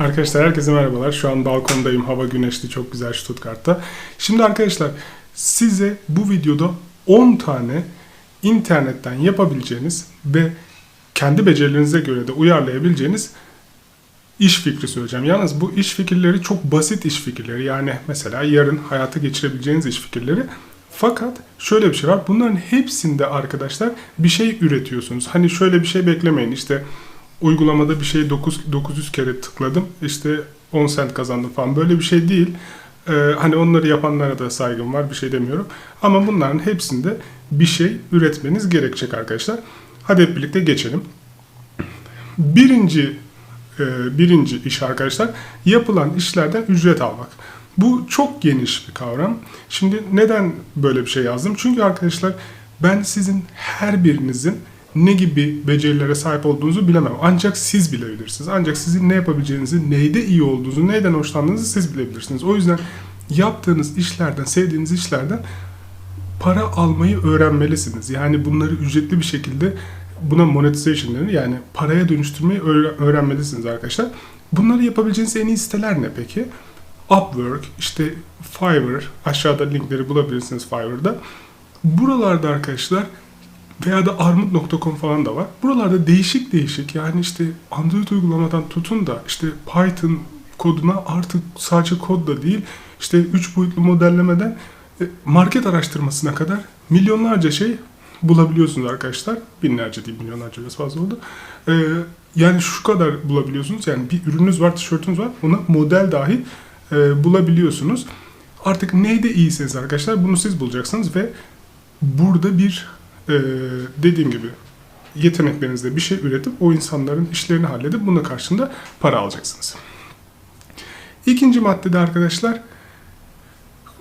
Arkadaşlar herkese merhabalar. Şu an balkondayım. Hava güneşli, çok güzel Stuttgart'ta. Şimdi arkadaşlar size bu videoda 10 tane internetten yapabileceğiniz ve kendi becerilerinize göre de uyarlayabileceğiniz iş fikri söyleyeceğim. Yalnız bu iş fikirleri çok basit iş fikirleri. Yani mesela yarın hayata geçirebileceğiniz iş fikirleri. Fakat şöyle bir şey var. Bunların hepsinde arkadaşlar bir şey üretiyorsunuz. Hani şöyle bir şey beklemeyin. İşte uygulamada bir şey 9, 900 kere tıkladım. İşte 10 sent kazandım falan. Böyle bir şey değil. Ee, hani onları yapanlara da saygım var. Bir şey demiyorum. Ama bunların hepsinde bir şey üretmeniz gerekecek arkadaşlar. Hadi hep birlikte geçelim. Birinci e, birinci iş arkadaşlar yapılan işlerden ücret almak. Bu çok geniş bir kavram. Şimdi neden böyle bir şey yazdım? Çünkü arkadaşlar ben sizin her birinizin ne gibi becerilere sahip olduğunuzu bilemem. Ancak siz bilebilirsiniz. Ancak sizin ne yapabileceğinizi, neyde iyi olduğunuzu, neyden hoşlandığınızı siz bilebilirsiniz. O yüzden yaptığınız işlerden, sevdiğiniz işlerden para almayı öğrenmelisiniz. Yani bunları ücretli bir şekilde buna monetization denir. Yani paraya dönüştürmeyi öğrenmelisiniz arkadaşlar. Bunları yapabileceğiniz en iyi siteler ne peki? Upwork, işte Fiverr, aşağıda linkleri bulabilirsiniz Fiverr'da. Buralarda arkadaşlar veya da armut.com falan da var. Buralarda değişik değişik yani işte Android uygulamadan tutun da işte Python koduna artık sadece kod da değil işte 3 boyutlu modellemeden e, market araştırmasına kadar milyonlarca şey bulabiliyorsunuz arkadaşlar. Binlerce değil milyonlarca biraz fazla oldu. Ee, yani şu kadar bulabiliyorsunuz. Yani bir ürününüz var, tişörtünüz var. Ona model dahi e, bulabiliyorsunuz. Artık neyde iyisiniz arkadaşlar bunu siz bulacaksınız ve burada bir e, dediğim gibi yeteneklerinizle bir şey üretip o insanların işlerini halledip bunun karşında para alacaksınız. İkinci maddede arkadaşlar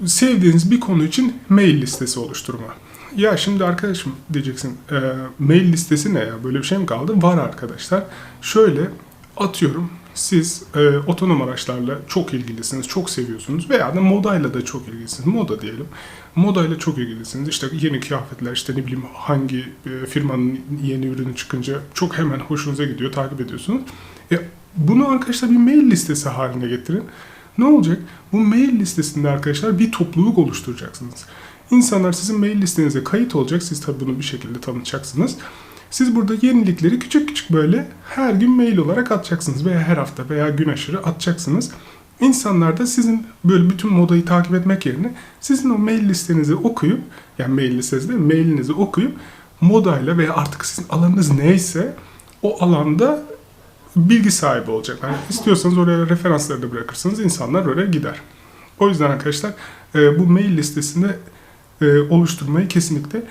sevdiğiniz bir konu için mail listesi oluşturma. Ya şimdi arkadaşım diyeceksin e, mail listesi ne ya böyle bir şey mi kaldı? Var arkadaşlar. Şöyle atıyorum siz e, otonom araçlarla çok ilgilisiniz, çok seviyorsunuz veya da modayla da çok ilgilisiniz. Moda diyelim. Modayla çok ilgilisiniz. İşte yeni kıyafetler, işte ne bileyim hangi e, firmanın yeni ürünü çıkınca çok hemen hoşunuza gidiyor, takip ediyorsunuz. E, bunu arkadaşlar bir mail listesi haline getirin. Ne olacak? Bu mail listesinde arkadaşlar bir topluluk oluşturacaksınız. İnsanlar sizin mail listenize kayıt olacak. Siz tabii bunu bir şekilde tanıtacaksınız. Siz burada yenilikleri küçük küçük böyle her gün mail olarak atacaksınız veya her hafta veya gün aşırı atacaksınız. İnsanlar da sizin böyle bütün modayı takip etmek yerine sizin o mail listenizi okuyup yani mail listenizi mailinizi okuyup modayla veya artık sizin alanınız neyse o alanda bilgi sahibi olacak. Yani istiyorsanız oraya referansları da bırakırsanız insanlar oraya gider. O yüzden arkadaşlar bu mail listesinde oluşturmayı kesinlikle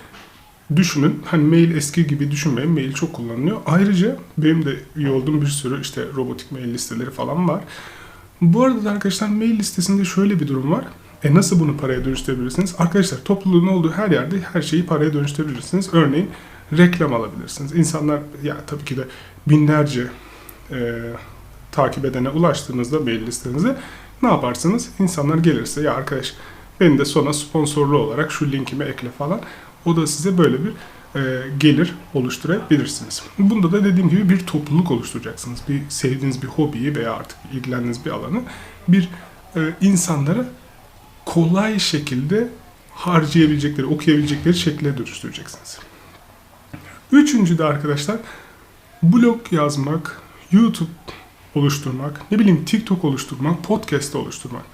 düşünün. Hani mail eski gibi düşünmeyin. Mail çok kullanılıyor. Ayrıca benim de üye olduğum bir sürü işte robotik mail listeleri falan var. Bu arada da arkadaşlar mail listesinde şöyle bir durum var. E nasıl bunu paraya dönüştürebilirsiniz? Arkadaşlar topluluğun olduğu her yerde her şeyi paraya dönüştürebilirsiniz. Örneğin reklam alabilirsiniz. İnsanlar ya tabii ki de binlerce e, takip edene ulaştığınızda mail listenize ne yaparsınız? İnsanlar gelirse ya arkadaş beni de sonra sponsorlu olarak şu linkime ekle falan. O da size böyle bir gelir oluşturabilirsiniz. Bunda da dediğim gibi bir topluluk oluşturacaksınız. Bir sevdiğiniz bir hobiyi veya artık ilgilendiğiniz bir alanı bir e, insanlara kolay şekilde harcayabilecekleri, okuyabilecekleri şekle dönüştüreceksiniz. Üçüncü de arkadaşlar blog yazmak, YouTube oluşturmak, ne bileyim TikTok oluşturmak, podcast oluşturmak.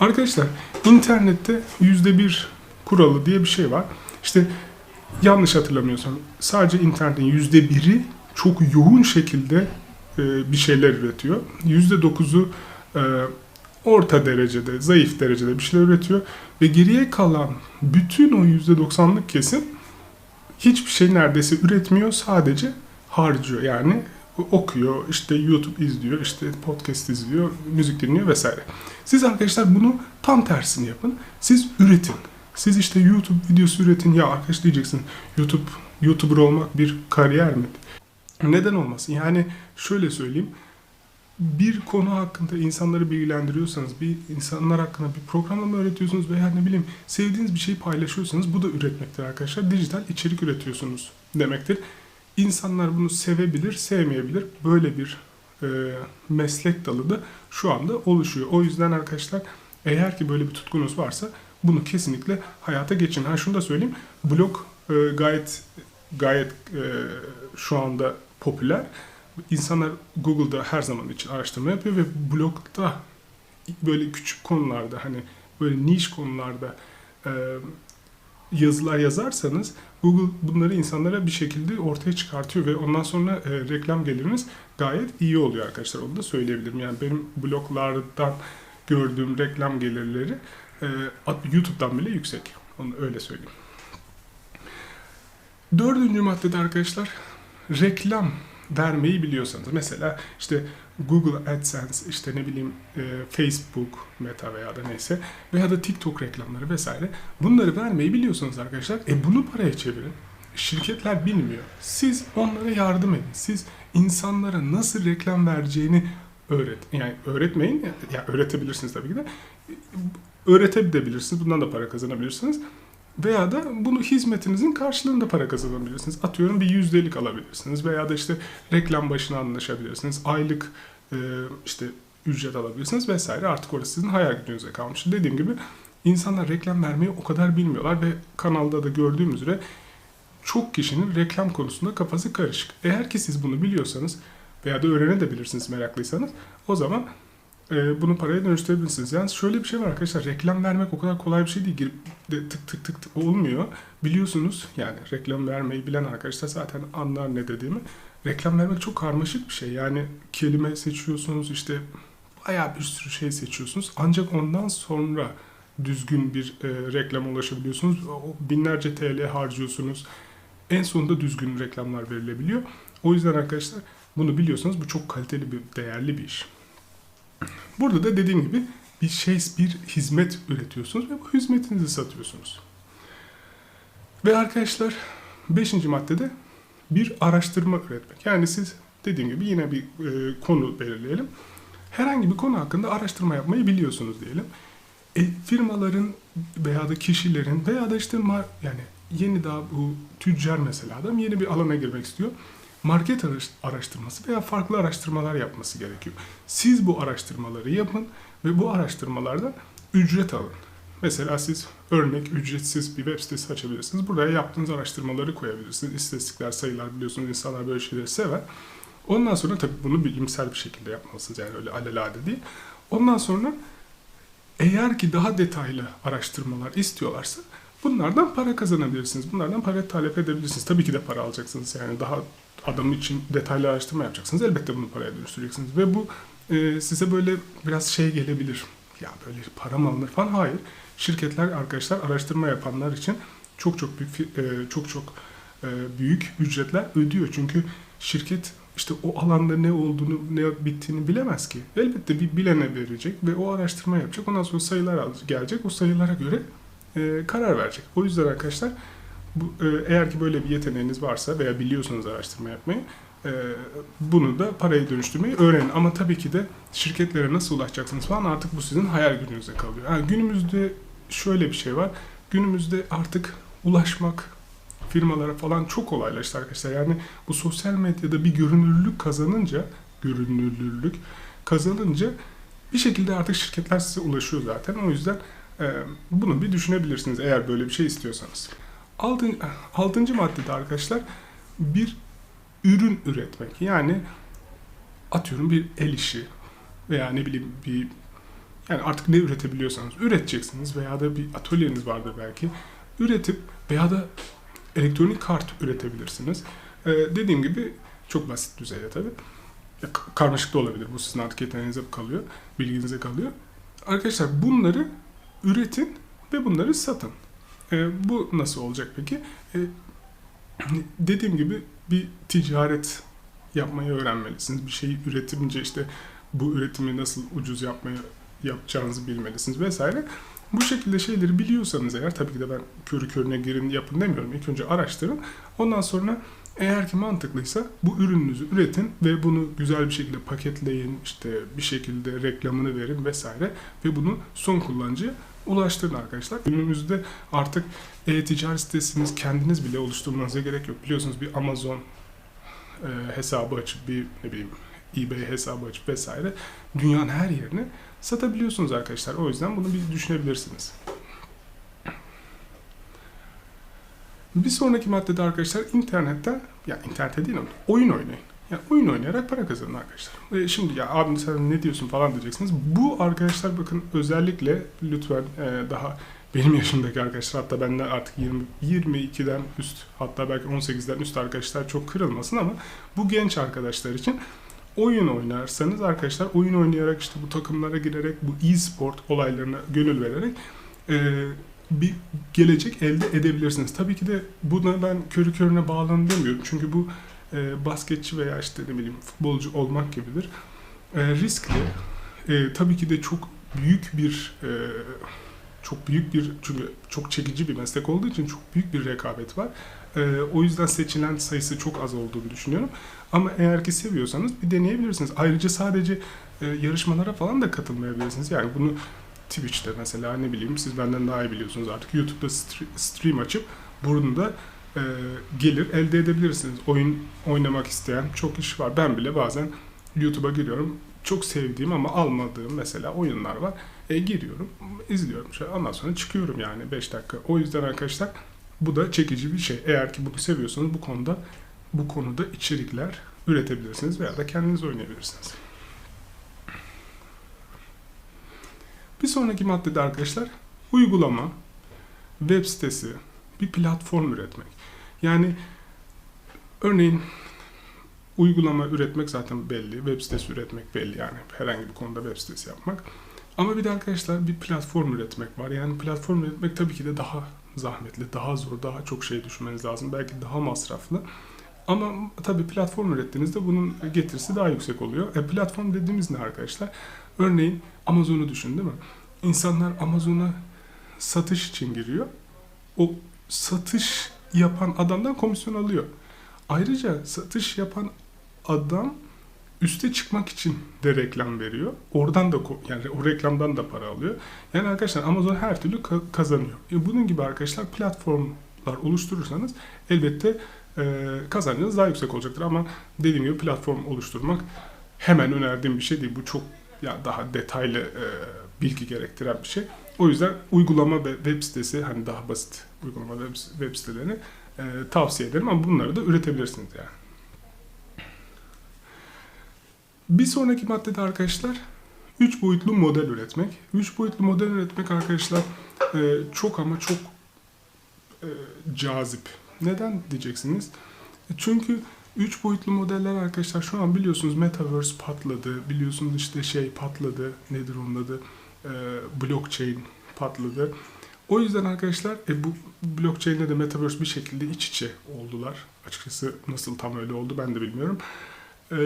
Arkadaşlar internette yüzde bir kuralı diye bir şey var. İşte yanlış hatırlamıyorsam sadece internetin yüzde biri çok yoğun şekilde e, bir şeyler üretiyor. Yüzde dokuzu e, orta derecede, zayıf derecede bir şeyler üretiyor. Ve geriye kalan bütün o yüzde doksanlık kesim hiçbir şey neredeyse üretmiyor. Sadece harcıyor. Yani okuyor, işte YouTube izliyor, işte podcast izliyor, müzik dinliyor vesaire. Siz arkadaşlar bunu tam tersini yapın. Siz üretin. Siz işte YouTube videosu üretin. Ya arkadaş diyeceksin YouTube YouTuber olmak bir kariyer mi? Neden olmasın? Yani şöyle söyleyeyim. Bir konu hakkında insanları bilgilendiriyorsanız, bir insanlar hakkında bir programlama öğretiyorsunuz veya ne bileyim sevdiğiniz bir şeyi paylaşıyorsanız bu da üretmektir arkadaşlar. Dijital içerik üretiyorsunuz demektir. İnsanlar bunu sevebilir, sevmeyebilir. Böyle bir e, meslek dalı da şu anda oluşuyor. O yüzden arkadaşlar eğer ki böyle bir tutkunuz varsa bunu kesinlikle hayata geçin. Ha şunu da söyleyeyim. Blog e, gayet gayet e, şu anda popüler. İnsanlar Google'da her zaman için araştırma yapıyor ve blogda böyle küçük konularda hani böyle niş konularda e, yazılar yazarsanız Google bunları insanlara bir şekilde ortaya çıkartıyor ve ondan sonra e, reklam geliriniz gayet iyi oluyor arkadaşlar. Onu da söyleyebilirim. Yani benim bloglardan gördüğüm reklam gelirleri e, YouTube'dan bile yüksek. Onu öyle söyleyeyim. Dördüncü maddede arkadaşlar reklam vermeyi biliyorsanız mesela işte Google AdSense işte ne bileyim e, Facebook Meta veya da neyse veya da TikTok reklamları vesaire bunları vermeyi biliyorsanız arkadaşlar e bunu paraya çevirin. Şirketler bilmiyor. Siz onlara yardım edin. Siz insanlara nasıl reklam vereceğini öğret. Yani öğretmeyin. Ya yani öğretebilirsiniz tabii ki de. Öğretebilirsiniz. Bundan da para kazanabilirsiniz. Veya da bunu hizmetinizin karşılığında para kazanabilirsiniz. Atıyorum bir yüzdelik alabilirsiniz. Veya da işte reklam başına anlaşabilirsiniz. Aylık e, işte ücret alabilirsiniz vesaire. Artık orası sizin hayal gücünüze kalmış. Dediğim gibi insanlar reklam vermeyi o kadar bilmiyorlar ve kanalda da gördüğümüz üzere çok kişinin reklam konusunda kafası karışık. Eğer ki siz bunu biliyorsanız veya da öğrenebilirsiniz meraklıysanız o zaman e, bunu paraya dönüştürebilirsiniz. Yani şöyle bir şey var arkadaşlar reklam vermek o kadar kolay bir şey değil. Girip de tık tık tık tık olmuyor. Biliyorsunuz yani reklam vermeyi bilen arkadaşlar zaten anlar ne dediğimi. Reklam vermek çok karmaşık bir şey. Yani kelime seçiyorsunuz işte bayağı bir sürü şey seçiyorsunuz. Ancak ondan sonra düzgün bir e, reklama ulaşabiliyorsunuz. O binlerce TL harcıyorsunuz. En sonunda düzgün reklamlar verilebiliyor. O yüzden arkadaşlar bunu biliyorsanız bu çok kaliteli bir, değerli bir iş. Burada da dediğim gibi bir şey, bir hizmet üretiyorsunuz ve bu hizmetinizi satıyorsunuz. Ve arkadaşlar beşinci maddede bir araştırma üretmek. Yani siz dediğim gibi yine bir e, konu belirleyelim. Herhangi bir konu hakkında araştırma yapmayı biliyorsunuz diyelim. E, firmaların veya da kişilerin veya da işte yani yeni daha bu tüccar mesela adam yeni bir alana girmek istiyor. Market araştırması veya farklı araştırmalar yapması gerekiyor. Siz bu araştırmaları yapın ve bu araştırmalardan ücret alın. Mesela siz örnek ücretsiz bir web sitesi açabilirsiniz. Buraya yaptığınız araştırmaları koyabilirsiniz. İstatistikler, sayılar biliyorsunuz insanlar böyle şeyleri sever. Ondan sonra tabii bunu bilimsel bir şekilde yapmalısınız yani öyle alelade değil. Ondan sonra eğer ki daha detaylı araştırmalar istiyorlarsa bunlardan para kazanabilirsiniz. Bunlardan para talep edebilirsiniz. Tabii ki de para alacaksınız yani daha adam için detaylı araştırma yapacaksınız. Elbette bunu paraya dönüştüreceksiniz. Ve bu e, size böyle biraz şey gelebilir. Ya böyle para mı alınır falan. Hayır. Şirketler arkadaşlar araştırma yapanlar için çok çok büyük e, çok çok e, büyük ücretler ödüyor. Çünkü şirket işte o alanda ne olduğunu, ne bittiğini bilemez ki. Elbette bir bilene verecek ve o araştırma yapacak. Ondan sonra sayılar gelecek. O sayılara göre e, karar verecek. O yüzden arkadaşlar bu, e, eğer ki böyle bir yeteneğiniz varsa veya biliyorsanız araştırma yapmayı e, bunu da paraya dönüştürmeyi öğrenin. Ama tabii ki de şirketlere nasıl ulaşacaksınız falan artık bu sizin hayal gücünüze kalıyor. Yani günümüzde şöyle bir şey var. Günümüzde artık ulaşmak firmalara falan çok kolaylaştı arkadaşlar. Yani bu sosyal medyada bir görünürlülük kazanınca, görünürlülük kazanınca bir şekilde artık şirketler size ulaşıyor zaten. O yüzden bunu bir düşünebilirsiniz eğer böyle bir şey istiyorsanız. Altın, altıncı maddede arkadaşlar bir ürün üretmek. Yani atıyorum bir el işi veya ne bileyim bir yani artık ne üretebiliyorsanız üreteceksiniz veya da bir atölyeniz vardır belki. Üretip veya da elektronik kart üretebilirsiniz. Ee, dediğim gibi çok basit düzeyde tabii. Ya, karmaşık da olabilir. Bu sizin artık yeteneğinize kalıyor, bilginize kalıyor. Arkadaşlar bunları üretin ve bunları satın. E, bu nasıl olacak peki? E, dediğim gibi bir ticaret yapmayı öğrenmelisiniz. Bir şeyi üretince işte bu üretimi nasıl ucuz yapmayı yapacağınızı bilmelisiniz vesaire. Bu şekilde şeyleri biliyorsanız eğer tabii ki de ben körü körüne girin yapın demiyorum. İlk önce araştırın. Ondan sonra eğer ki mantıklıysa bu ürününüzü üretin ve bunu güzel bir şekilde paketleyin, işte bir şekilde reklamını verin vesaire ve bunu son kullanıcıya ulaştırın arkadaşlar. Günümüzde artık e-ticaret sitesiniz kendiniz bile oluşturmanıza gerek yok. Biliyorsunuz bir Amazon e, hesabı açıp bir ne bileyim eBay hesabı açıp vesaire dünyanın her yerine satabiliyorsunuz arkadaşlar. O yüzden bunu bir düşünebilirsiniz. Bir sonraki maddede arkadaşlar internette, ya internette değil ama oyun oynayın. Yani oyun oynayarak para kazanın arkadaşlar. Ve şimdi ya abi sen ne diyorsun falan diyeceksiniz. Bu arkadaşlar bakın özellikle lütfen e, daha benim yaşımdaki arkadaşlar hatta benden artık 20 22'den üst hatta belki 18'den üst arkadaşlar çok kırılmasın ama bu genç arkadaşlar için oyun oynarsanız arkadaşlar oyun oynayarak işte bu takımlara girerek bu e-sport olaylarına gönül vererek e, bir gelecek elde edebilirsiniz. Tabii ki de buna ben körü körüne bağlanın demiyorum. Çünkü bu e, basketçi veya işte ne bileyim futbolcu olmak gibidir. E, riskli. E, tabii ki de çok büyük bir e, çok büyük bir çünkü çok çekici bir meslek olduğu için çok büyük bir rekabet var. E, o yüzden seçilen sayısı çok az olduğunu düşünüyorum. Ama eğer ki seviyorsanız bir deneyebilirsiniz. Ayrıca sadece e, yarışmalara falan da katılmayabilirsiniz. Yani bunu Twitch'te mesela ne bileyim siz benden daha iyi biliyorsunuz artık YouTube'da stre- stream açıp bunu da e, gelir elde edebilirsiniz. Oyun oynamak isteyen çok kişi var. Ben bile bazen YouTube'a giriyorum. Çok sevdiğim ama almadığım mesela oyunlar var. E, giriyorum, izliyorum. Ondan sonra çıkıyorum yani 5 dakika. O yüzden arkadaşlar bu da çekici bir şey. Eğer ki bunu seviyorsanız bu konuda bu konuda içerikler üretebilirsiniz veya da kendiniz oynayabilirsiniz. Bir sonraki maddede arkadaşlar uygulama, web sitesi, bir platform üretmek. Yani örneğin uygulama üretmek zaten belli, web sitesi üretmek belli yani herhangi bir konuda web sitesi yapmak. Ama bir de arkadaşlar bir platform üretmek var. Yani platform üretmek tabii ki de daha zahmetli, daha zor, daha çok şey düşünmeniz lazım. Belki daha masraflı. Ama tabii platform ürettiğinizde bunun getirisi daha yüksek oluyor. E, platform dediğimiz ne arkadaşlar? Örneğin Amazon'u düşün değil mi? İnsanlar Amazon'a satış için giriyor. O satış yapan adamdan komisyon alıyor. Ayrıca satış yapan adam üste çıkmak için de reklam veriyor. Oradan da yani o reklamdan da para alıyor. Yani arkadaşlar Amazon her türlü kazanıyor. E bunun gibi arkadaşlar platformlar oluşturursanız elbette e, kazancınız daha yüksek olacaktır. Ama dediğim gibi platform oluşturmak hemen önerdiğim bir şey değil. Bu çok ya daha detaylı e, bilgi gerektiren bir şey. O yüzden uygulama ve web sitesi hani daha basit uygulama web, web sitelerini e, tavsiye ederim ama bunları da üretebilirsiniz yani. Bir sonraki maddede arkadaşlar 3 boyutlu model üretmek. 3 boyutlu model üretmek arkadaşlar e, çok ama çok e, cazip. Neden diyeceksiniz? E, çünkü 3 boyutlu modeller arkadaşlar şu an biliyorsunuz Metaverse patladı. Biliyorsunuz işte şey patladı. Nedir onun adı? E, blockchain patladı. O yüzden arkadaşlar e, bu blockchain ile de Metaverse bir şekilde iç içe oldular. Açıkçası nasıl tam öyle oldu ben de bilmiyorum. E,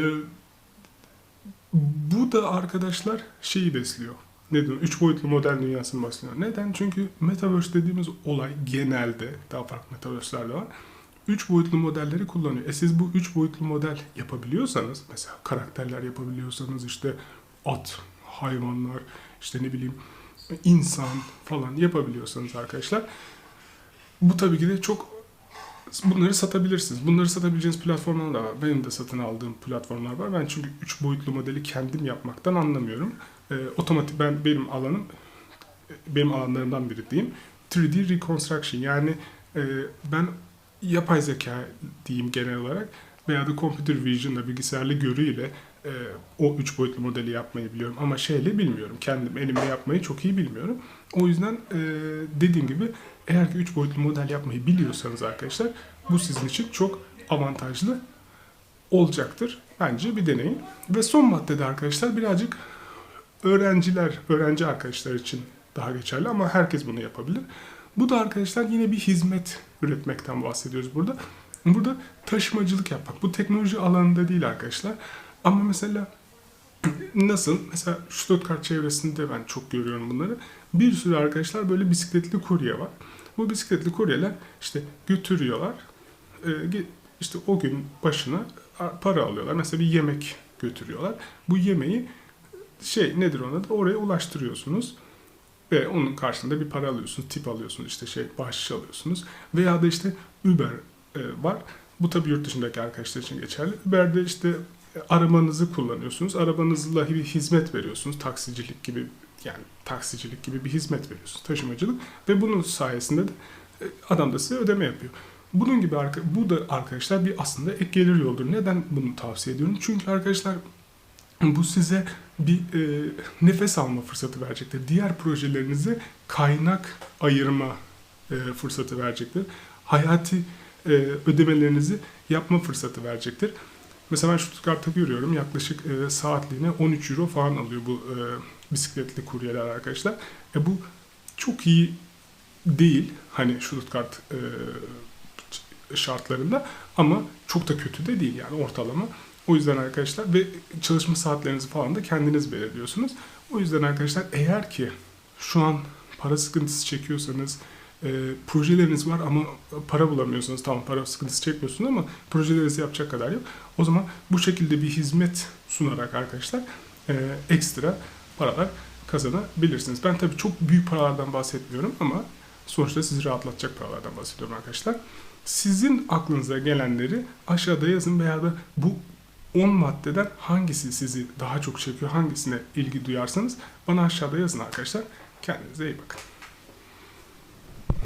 bu da arkadaşlar şeyi besliyor. Ne diyor? Üç boyutlu modern dünyasını besliyor. Neden? Çünkü Metaverse dediğimiz olay genelde, daha farklı Metaverse'ler de var. Üç boyutlu modelleri kullanıyor. E siz bu üç boyutlu model yapabiliyorsanız, mesela karakterler yapabiliyorsanız işte at, hayvanlar, işte ne bileyim insan falan yapabiliyorsanız arkadaşlar bu tabii ki de çok bunları satabilirsiniz. Bunları satabileceğiniz platformlar da var. Benim de satın aldığım platformlar var. Ben çünkü 3 boyutlu modeli kendim yapmaktan anlamıyorum. E, otomatik ben benim alanım benim alanlarımdan biri diyeyim. 3D reconstruction yani e, ben yapay zeka diyeyim genel olarak veya da computer vision'la bilgisayarlı görüyle e, o üç boyutlu modeli yapmayı biliyorum ama şeyle bilmiyorum. Kendim elimle yapmayı çok iyi bilmiyorum. O yüzden e, dediğim gibi eğer ki üç boyutlu model yapmayı biliyorsanız arkadaşlar bu sizin için çok avantajlı olacaktır. Bence bir deneyin. Ve son maddede arkadaşlar birazcık öğrenciler, öğrenci arkadaşlar için daha geçerli ama herkes bunu yapabilir. Bu da arkadaşlar yine bir hizmet üretmekten bahsediyoruz burada. Burada taşımacılık yapmak. Bu teknoloji alanında değil arkadaşlar. Ama mesela nasıl? Mesela Stuttgart çevresinde ben çok görüyorum bunları. Bir sürü arkadaşlar böyle bisikletli kurye var. Bu bisikletli kuryeler işte götürüyorlar. E, işte o gün başına para alıyorlar. Mesela bir yemek götürüyorlar. Bu yemeği şey nedir ona da oraya ulaştırıyorsunuz. Ve onun karşılığında bir para alıyorsunuz, tip alıyorsunuz, işte şey bahşiş alıyorsunuz. Veya da işte Uber e, var. Bu tabii yurt dışındaki arkadaşlar için geçerli. Uber'de işte e, arabanızı kullanıyorsunuz. Arabanızla bir hizmet veriyorsunuz. Taksicilik gibi yani taksicilik gibi bir hizmet veriyorsunuz. Taşımacılık ve bunun sayesinde de e, adam da size ödeme yapıyor. Bunun gibi bu da arkadaşlar bir aslında ek gelir yoldur. Neden bunu tavsiye ediyorum? Çünkü arkadaşlar bu size bir e, nefes alma fırsatı verecektir. Diğer projelerinize kaynak ayırma e, fırsatı verecektir. Hayati e, ödemelerinizi yapma fırsatı verecektir. Mesela ben Stuttgart'ta görüyorum yaklaşık e, saatliğine 13 euro falan alıyor bu e, bisikletli kuryeler arkadaşlar. E, bu çok iyi değil hani Stuttgart e, şartlarında ama çok da kötü de değil yani ortalama. O yüzden arkadaşlar ve çalışma saatlerinizi falan da kendiniz belirliyorsunuz. O yüzden arkadaşlar eğer ki şu an para sıkıntısı çekiyorsanız, e, projeleriniz var ama para bulamıyorsunuz. Tamam para sıkıntısı çekmiyorsunuz ama projelerinizi yapacak kadar yok. O zaman bu şekilde bir hizmet sunarak arkadaşlar e, ekstra paralar kazanabilirsiniz. Ben tabii çok büyük paralardan bahsetmiyorum ama sonuçta sizi rahatlatacak paralardan bahsediyorum arkadaşlar. Sizin aklınıza gelenleri aşağıda yazın veya da bu 10 maddeden hangisi sizi daha çok çekiyor, hangisine ilgi duyarsanız bana aşağıda yazın arkadaşlar. Kendinize iyi bakın.